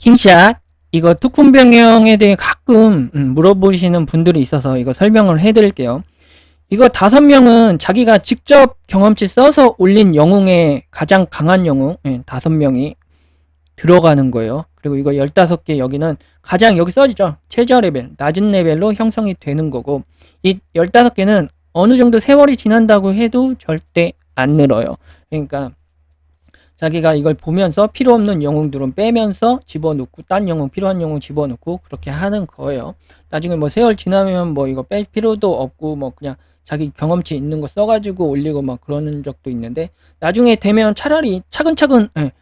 킹샷 이거 투쿤병영에 대해 가끔 음, 물어보시는 분들이 있어서 이거 설명을 해드릴게요. 이거 다섯 명은 자기가 직접 경험치 써서 올린 영웅의 가장 강한 영웅 예, 다섯 명이 들어가는 거예요. 그리고 이거 15개 여기는 가장 여기 써지죠. 최저 레벨, 낮은 레벨로 형성이 되는 거고 이 15개는 어느 정도 세월이 지난다고 해도 절대 안 늘어요. 그러니까 자기가 이걸 보면서 필요 없는 영웅들은 빼면서 집어넣고 딴 영웅 필요한 영웅 집어넣고 그렇게 하는 거예요. 나중에 뭐 세월 지나면 뭐 이거 뺄 필요도 없고 뭐 그냥 자기 경험치 있는 거 써가지고 올리고 막 그러는 적도 있는데 나중에 되면 차라리 차근차근 예,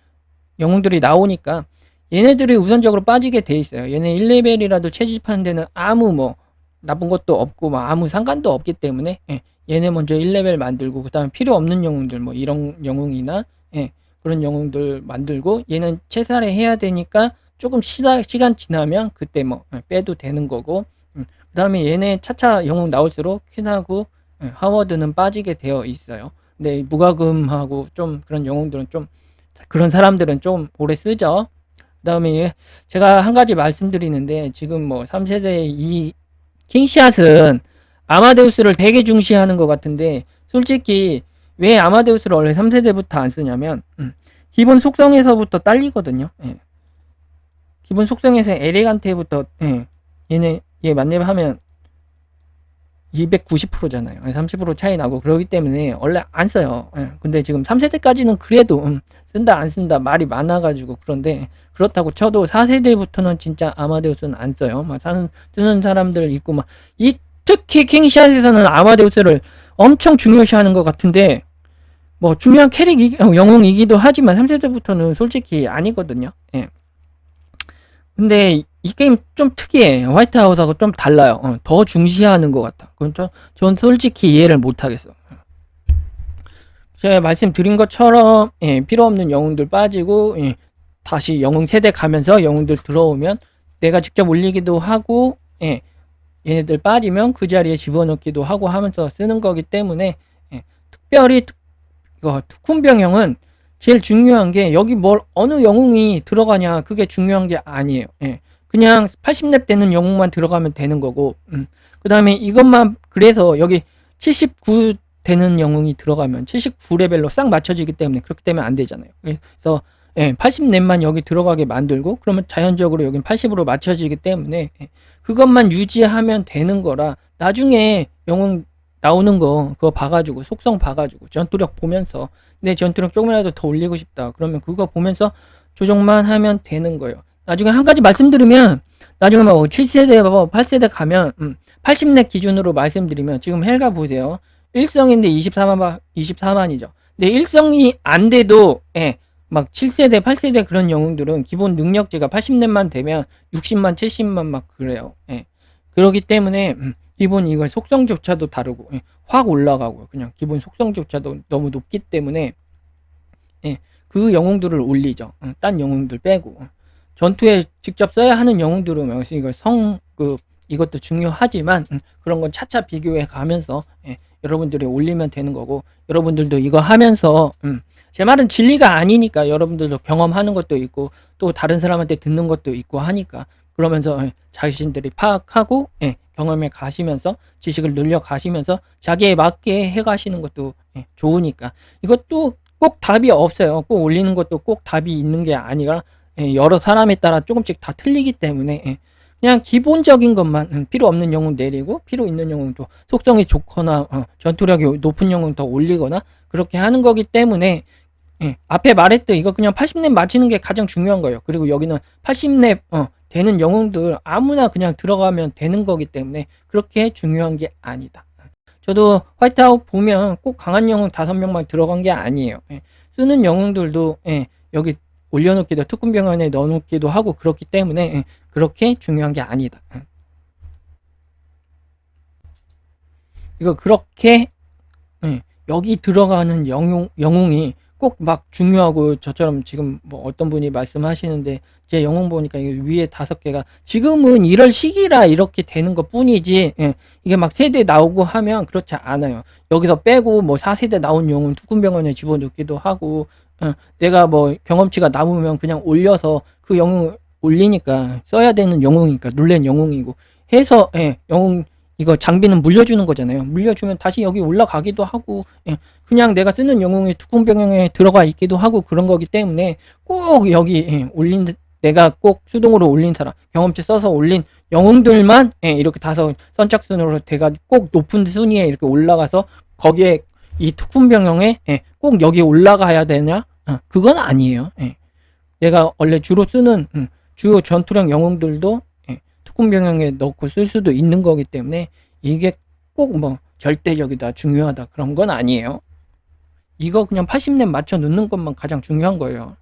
영웅들이 나오니까 얘네들이 우선적으로 빠지게 돼 있어요. 얘네 1레벨이라도 채집하는 데는 아무 뭐 나쁜 것도 없고 막 아무 상관도 없기 때문에 예, 얘네 먼저 1레벨 만들고 그 다음에 필요 없는 영웅들 뭐 이런 영웅이나 예, 그런 영웅들 만들고 얘는 채살에 해야 되니까 조금 시다, 시간 지나면 그때 뭐 예, 빼도 되는 거고 음, 그 다음에 얘네 차차 영웅 나올수록 퀸하고 예, 하워드는 빠지게 되어 있어요. 근데 무과금하고 좀 그런 영웅들은 좀 그런 사람들은 좀 오래 쓰죠. 그 다음에 제가 한 가지 말씀드리는데 지금 뭐 3세대 이 킹샷은 아마데우스를 되게 중시하는 것 같은데 솔직히 왜 아마데우스를 원래 3세대부터 안 쓰냐면 음, 기본 속성에서부터 딸리거든요. 예. 기본 속성에서 에레간테부터 예. 얘네 얘 만렙 하면 290%잖아요. 30% 차이 나고 그러기 때문에 원래 안 써요. 예. 근데 지금 3세대까지는 그래도 음, 쓴다 안 쓴다 말이 많아가지고 그런데 그렇다고 쳐도 4세대부터는 진짜 아마데우스는 안 써요. 막 사는, 쓰는 사람들 있고 막 이 특히 킹샷에서는 아마데우스를 엄청 중요시하는 것 같은데 뭐 중요한 캐릭 어, 영웅이기도 하지만 3세대부터는 솔직히 아니거든요. 예. 근데 이 게임 좀 특이해. 화이트하우스하고 좀 달라요. 어, 더 중시하는 것 같아. 그건 저, 전 솔직히 이해를 못 하겠어. 제가 말씀드린 것처럼 예, 필요 없는 영웅들 빠지고 예, 다시 영웅 세대 가면서 영웅들 들어오면 내가 직접 올리기도 하고 예, 얘네들 빠지면 그 자리에 집어넣기도 하고 하면서 쓰는 거기 때문에 예, 특별히 특- 이거 투쿤병영은 제일 중요한 게 여기 뭘 어느 영웅이 들어가냐 그게 중요한 게 아니에요. 예. 그냥 80렙 되는 영웅만 들어가면 되는 거고 음. 그 다음에 이것만 그래서 여기 79 되는 영웅이 들어가면 79레벨로 싹 맞춰지기 때문에 그렇기 때문에 안 되잖아요. 그래서 예, 80렙만 여기 들어가게 만들고 그러면 자연적으로 여긴 80으로 맞춰지기 때문에 예, 그것만 유지하면 되는 거라 나중에 영웅 나오는 거 그거 봐가지고 속성 봐가지고 전투력 보면서 내 전투력 조금이라도 더 올리고 싶다 그러면 그거 보면서 조정만 하면 되는 거예요. 나중에 한 가지 말씀드리면 나중에 뭐 7세대, 뭐 8세대 가면 음, 80렙 기준으로 말씀드리면 지금 헬가 보세요. 1성인데 24만 24만이죠. 근데 1성이 안 돼도 예, 막 7세대, 8세대 그런 영웅들은 기본 능력치가 80렙만 되면 60만, 70만 막 그래요. 예. 그렇기 때문에 음, 기본 이거 속성조차도 다르고 예, 확 올라가고 그냥 기본 속성조차도 너무 높기 때문에 예, 그 영웅들을 올리죠. 어, 딴 영웅들 빼고 어. 전투에 직접 써야 하는 영웅들은 역시 이거 성그 이것도 중요하지만 음, 그런 건 차차 비교해 가면서 예, 여러분들이 올리면 되는 거고 여러분들도 이거 하면서 음, 제 말은 진리가 아니니까 여러분들도 경험하는 것도 있고 또 다른 사람한테 듣는 것도 있고 하니까 그러면서 예, 자신들이 파악하고 예, 경험에 가시면서 지식을 늘려 가시면서 자기에 맞게 해 가시는 것도 예, 좋으니까 이것도 꼭 답이 없어요. 꼭 올리는 것도 꼭 답이 있는 게 아니라 예, 여러 사람에 따라 조금씩 다 틀리기 때문에 예, 그냥 기본적인 것만 음, 필요 없는 영웅 내리고 필요 있는 영웅도 속성이 좋거나 어, 전투력이 높은 영웅 더 올리거나 그렇게 하는 거기 때문에 예, 앞에 말했듯 이거 그냥 80렙 맞추는 게 가장 중요한 거예요. 그리고 여기는 80렙 어, 되는 영웅들 아무나 그냥 들어가면 되는 거기 때문에 그렇게 중요한 게 아니다. 저도 화이트아웃 보면 꼭 강한 영웅 다섯 명만 들어간 게 아니에요. 예, 쓰는 영웅들도 예, 여기 올려놓기도 특군병원에 넣어놓기도 하고 그렇기 때문에 예, 그렇게 중요한 게 아니다. 예. 이거 그렇게 예, 여기 들어가는 영웅, 영웅이 꼭 막 중요하고 저처럼 지금 뭐 어떤 분이 말씀하시는데 제 영웅 보니까 이게 위에 다섯 개가 지금은 이럴 시기라 이렇게 되는 것 뿐이지 예, 이게 막 세대 나오고 하면 그렇지 않아요. 여기서 빼고 뭐 4세대 나온 영웅 투군병원에 집어넣기도 하고 어, 내가 뭐 경험치가 남으면 그냥 올려서 그 영웅 올리니까 써야 되는 영웅이니까 룰렛 영웅이고 해서 예, 영웅 이거 장비는 물려주는 거잖아요. 물려주면 다시 여기 올라가기도 하고 예, 그냥 내가 쓰는 영웅이 특공병영에 들어가 있기도 하고 그런 거기 때문에 꼭 여기 예, 올린 내가 꼭 수동으로 올린 사람 경험치 써서 올린 영웅들만 예, 이렇게 다섯 선착순으로 돼가 꼭 높은 순위에 이렇게 올라가서 거기에 이 특훈 병영에 예, 꼭 여기 올라가야 되냐? 어, 그건 아니에요. 예. 내가 원래 주로 쓰는 음, 주요 전투력 영웅들도 예, 특훈병영에 넣고 쓸 수도 있는 거기 때문에 이게 꼭 뭐 절대적이다 중요하다 그런 건 아니에요. 이거 그냥 80렙 맞춰 넣는 것만 가장 중요한 거예요.